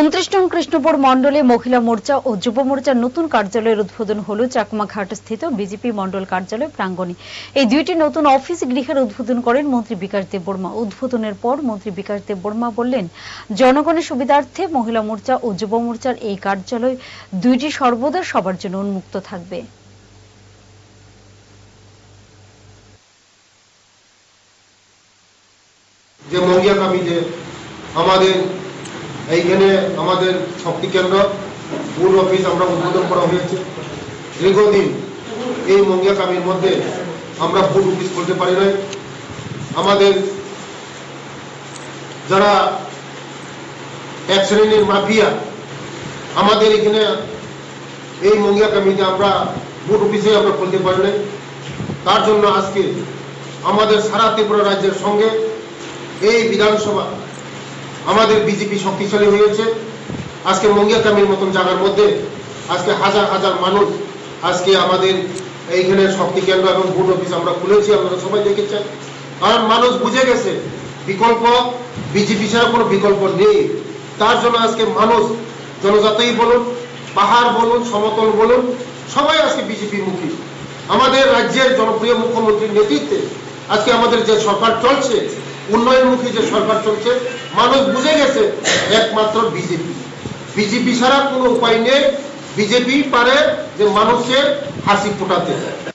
উনত্রিশ কৃষ্ণপুর মণ্ডলে মহিলা মোর্চা ও যুব মোর্চার নতুন কার্যালয়ের উদ্বোধন হল চাকমাঘাট স্থিত বিজেপি মণ্ডল কার্যালয় প্রাঙ্গণে। এই দুইটি নতুন অফিস গৃহের উদ্বোধন করেন মন্ত্রী বিকাশ দেব বর্মা। উদ্বোধনের পর মন্ত্রী বিকাশ দেব বর্মা বললেন, জনগণের সুবিধার্থে মহিলা মোর্চা ও যুব মোর্চার এই কার্যালয় দুইটি সর্বদা সবার জন্য উন্মুক্ত থাকবে। যে আমাদের এইখানে আমাদের শক্তি কেন্দ্র মূল অফিস আমরা উদ্বোধন করা হয়েছে। দীর্ঘদিন এই মঙ্গিয়া কামির মধ্যে আমরা ফুড অফিস করতে পারি নাই। আমাদের যারা এক শ্রেণির মাফিয়া, আমাদের এখানে এই মঙ্গিয়া কামিতে আমরা বুট অফিসে আমরা খুলতে পারি নাই। তার জন্য আজকে আমাদের সারা ত্রিপুরা রাজ্যের সঙ্গে এই বিধানসভা আমাদের বিজেপি শক্তিশালী হয়েছে। আজকে মঙ্গিয়া কামির মতন জায়গার মধ্যে আজকে হাজার হাজার মানুষ আজকে আমাদের এইখানে শক্তি কেন্দ্র এবং ভোট অফিস আমরা খুলেছি, আপনারা সবাই দেখেছেন। কারণ মানুষ বুঝে গেছে, বিকল্প বিজেপি ছাড়া কোনো বিকল্প নেই। তার জন্য আজকে মানুষ জনজাতি বলুন, পাহাড় বলুন, সমতল বলুন, সবাই আজকে বিজেপি মুখী। আমাদের রাজ্যের জনপ্রিয় মুখ্যমন্ত্রীর নেতৃত্বে আজকে আমাদের যে সরকার চলছে উন্নয়নমুখী যে সরকার চলছে, মানুষ বুঝে গেছে একমাত্র বিজেপি। বিজেপি ছাড়া কোনো উপায় নেই। বিজেপি পারে যে মানুষের হাসি ফোটাতে।